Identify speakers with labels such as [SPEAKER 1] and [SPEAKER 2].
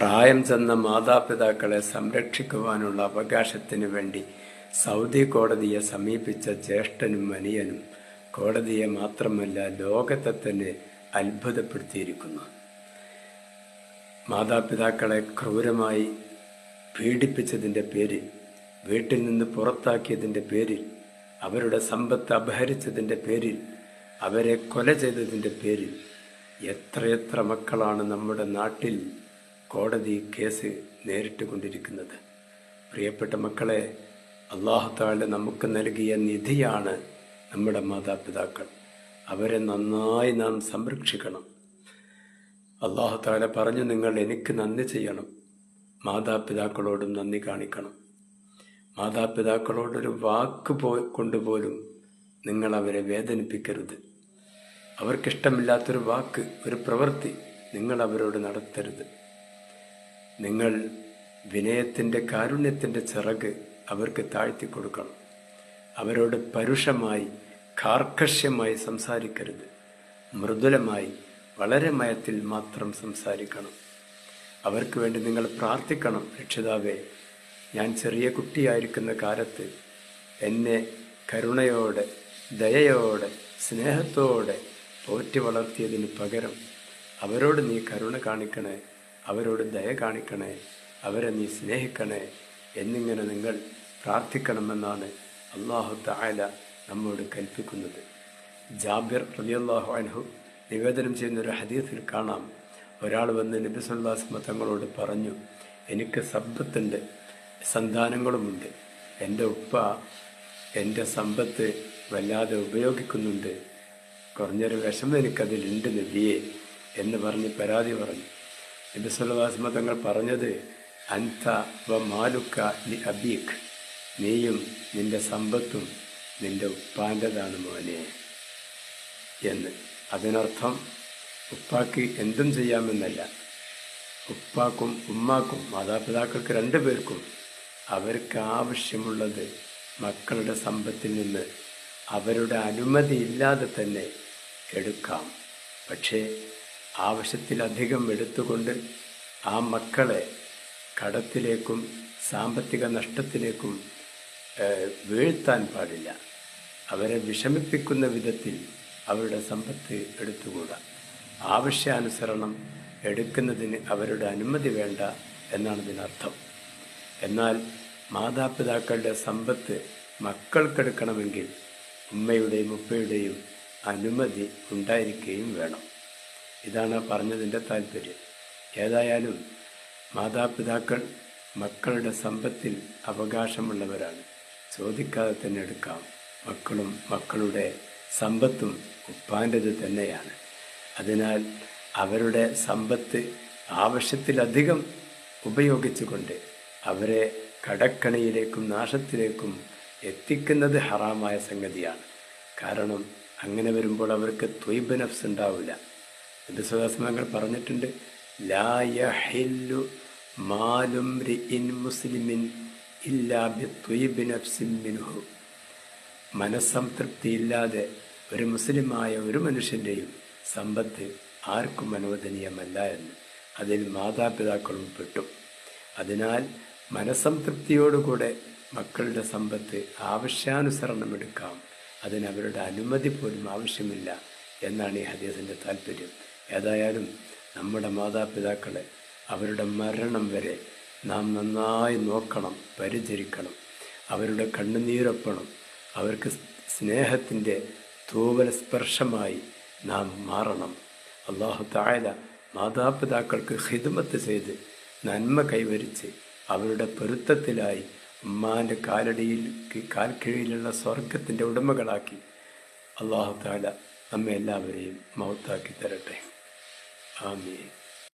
[SPEAKER 1] പ്രായം ചെന്ന മാതാപിതാക്കളെ സംരക്ഷിക്കുവാനുള്ള അവകാശത്തിനു വേണ്ടി സൗദി കോടതിയെ സമീപിച്ച ജ്യേഷ്ഠനും മനിയനും കോടതിയെ മാത്രമല്ല ലോകത്തെ തന്നെ അത്ഭുതപ്പെടുത്തിയിരിക്കുന്നു. മാതാപിതാക്കളെ ക്രൂരമായി പീഡിപ്പിച്ചതിന്റെ പേരിൽ വീട്ടിൽ നിന്ന് പുറത്താക്കിയതിന്റെ പേരിൽ അവരുടെ സമ്പത്ത് അപഹരിച്ചതിന്റെ പേരിൽ അവരെ കൊല ചെയ്തതിന്റെ പേരിൽ എത്രയെത്ര മക്കളാണ് നമ്മുടെ നാട്ടിൽ കോടതി കേസ് നേരിട്ട് കൊണ്ടിരിക്കുന്നത്. പ്രിയപ്പെട്ട മക്കളെ അള്ളാഹുത്താളെ നമുക്ക് നൽകിയ നിധിയാണ് നമ്മുടെ മാതാപിതാക്കൾ. അവരെ നന്നായി നാം സംരക്ഷിക്കണം. അള്ളാഹുത്താല പറഞ്ഞു നിങ്ങൾ എനിക്ക് നന്ദി ചെയ്യണം. മാതാപിതാക്കളോടും നന്ദി കാണിക്കണം. മാതാപിതാക്കളോടൊരു വാക്ക് പോ കൊണ്ടുപോലും നിങ്ങൾ അവരെ വേദനിപ്പിക്കരുത്. അവർക്കിഷ്ടമില്ലാത്തൊരു വാക്ക് ഒരു പ്രവൃത്തി നിങ്ങൾ അവരോട് നടത്തരുത്. നിങ്ങൾ വിനയത്തിന്റെ കാരുണ്യത്തിന്റെ ചിറക് അവർക്ക് താഴ്ത്തി കൊടുക്കണം. അവരോട് പരുഷമായി കാർക്കശ്യമായി സംസാരിക്കരുത്. മൃദുലമായി വളരെ മയത്തിൽ മാത്രം സംസാരിക്കണം. അവർക്ക് വേണ്ടി നിങ്ങൾ പ്രാർത്ഥിക്കണം രക്ഷിതാവേ ഞാൻ ചെറിയ കുട്ടിയായിരിക്കുന്ന കാലത്ത് എന്നെ കരുണയോടെ ദയയോടെ സ്നേഹത്തോടെ പോറ്റി വളർത്തിയതിന് പകരം അവരോട് നീ കരുണ കാണിക്കണേ. അവരോട് ദയ കാണിക്കണേ അവരെ നീ സ്നേഹിക്കണേ എന്നിങ്ങനെ നിങ്ങൾ പ്രാർത്ഥിക്കണമെന്നാണ് അള്ളാഹു തായാല നമ്മോട് കൽപ്പിക്കുന്നത്. ജാബിർ റലിയല്ലാഹു അൻഹു നിവേദനം ചെയ്യുന്ന ഒരു ഹദീസിൽ കാണാം. ഒരാൾ വന്ന് നബി സുല്ലാസ്മ തങ്ങളോട് പറഞ്ഞു എനിക്ക് സമ്പത്തുണ്ട് സന്താനങ്ങളുമുണ്ട്. എന്റെ ഉപ്പ എന്റെ സമ്പത്ത് വല്ലാതെ ഉപയോഗിക്കുന്നുണ്ട്. കുറഞ്ഞൊരു വിഷമം എനിക്കതിലുണ്ട് നബിയെ എന്ന് പറഞ്ഞ് പരാതി പറഞ്ഞു. നബി സുല്ലാസ്മ തങ്ങൾ പറഞ്ഞത് അൻത വ മാലുക്ക ലി അബീഖ് നീയും നിന്റെ സമ്പത്തും നിന്റെ ഉപ്പാന്റെതാണ് മോനെ. എന്ന്. അതിനർത്ഥം ഉപ്പാക്ക് എന്തും ചെയ്യാമെന്നല്ല. ഉപ്പാക്കും ഉമ്മാക്കും മാതാപിതാക്കൾക്ക് രണ്ടു പേർക്കും അവർക്ക് ആവശ്യമുള്ളത് മക്കളുടെ സമ്പത്തിൽ നിന്ന് അവരുടെ അനുമതി ഇല്ലാതെ തന്നെ എടുക്കാം. പക്ഷേ ആവശ്യത്തിലധികം എടുത്തുകൊണ്ട് ആ മക്കളെ കടത്തിലേക്കും സാമ്പത്തിക നഷ്ടത്തിലേക്കും വീഴ്ത്താൻ പാടില്ല. അവരെ വിഷമിപ്പിക്കുന്ന വിധത്തിൽ അവരുടെ സമ്പത്ത് എടുത്തുകൂടാ. ആവശ്യാനുസരണം എടുക്കുന്നതിന് അവരുടെ അനുമതി വേണ്ട എന്നാണ് ഇതിനർത്ഥം. എന്നാൽ മാതാപിതാക്കളുടെ സമ്പത്ത് മക്കൾക്കെടുക്കണമെങ്കിൽ ഉമ്മയുടെയും ഉപ്പയുടെയും അനുമതി ഉണ്ടായിരിക്കുകയും വേണം. ഇതാണ് പറഞ്ഞതിന്റെ താല്പര്യം. ഏതായാലും മാതാപിതാക്കൾ മക്കളുടെ സമ്പത്തിൽ അവകാശമുള്ളവരാണ്. ചോദിക്കാതെ തന്നെ എടുക്കാം. മക്കളും മക്കളുടെ സമ്പത്തും ഉപ്പാന്റെത് തന്നെയാണ്. അതിനാൽ അവരുടെ സമ്പത്ത് ആവശ്യത്തിലധികം ഉപയോഗിച്ചുകൊണ്ട് അവരെ കടക്കണിയിലേക്കും നാശത്തിലേക്കും എത്തിക്കുന്നത് ഹറാമായ സംഗതിയാണ്. കാരണം അങ്ങനെ വരുമ്പോൾ അവർക്ക് ത്വയ്ബ് നഫ്സ് ഉണ്ടാവില്ല. നബിസ്വദാസ്മങ്ങൾ പറഞ്ഞിട്ടുണ്ട് ലായഹില്ലു മാലും റിഇൻ മുസ്ലിമിൻ ഇല്ലാബി ത്വയ്ബ് നഫ്സിൻ മിൻഹു. മനസ്സംതൃപ്തിയില്ലാതെ ഒരു മുസ്ലിമായ ഒരു മനുഷ്യന്റെയും സമ്പത്ത് ആർക്കും അനുവദനീയമല്ല എന്ന് അതിൽ മാതാപിതാക്കളും പെട്ടു. അതിനാൽ മനസ്സംതൃപ്തിയോടുകൂടെ മക്കളുടെ സമ്പത്ത് ആവശ്യാനുസരണം എടുക്കാം. അതിനവരുടെ അനുമതി പോലും ആവശ്യമില്ല എന്നാണ് ഈ ഹദീസിന്റെ താല്പര്യം ഏതായാലും നമ്മുടെ മാതാപിതാക്കളെ അവരുടെ മരണം വരെ നാം നന്നായി നോക്കണം പരിചരിക്കണം. അവരുടെ കണ്ണുനീരൊപ്പണം. അവർക്ക് സ്നേഹത്തിന്റെ തൂവല സ്പർശമായി നാം മാറണം. അള്ളാഹു തായാല മാതാപിതാക്കൾക്ക് ഹിദ്മത്ത് ചെയ്ത് നന്മ കൈവരിച്ച് അവരുടെ പൊരുത്തത്തിലായി ഉമ്മാന്റെ കാലടിയിൽ കാൽക്കീഴിലുള്ള സ്വർഗത്തിന്റെ ഉടമകളാക്കി അള്ളാഹു താല നമ്മെ എല്ലാവരെയും മൗത്താക്കി തരട്ടെ. Amen.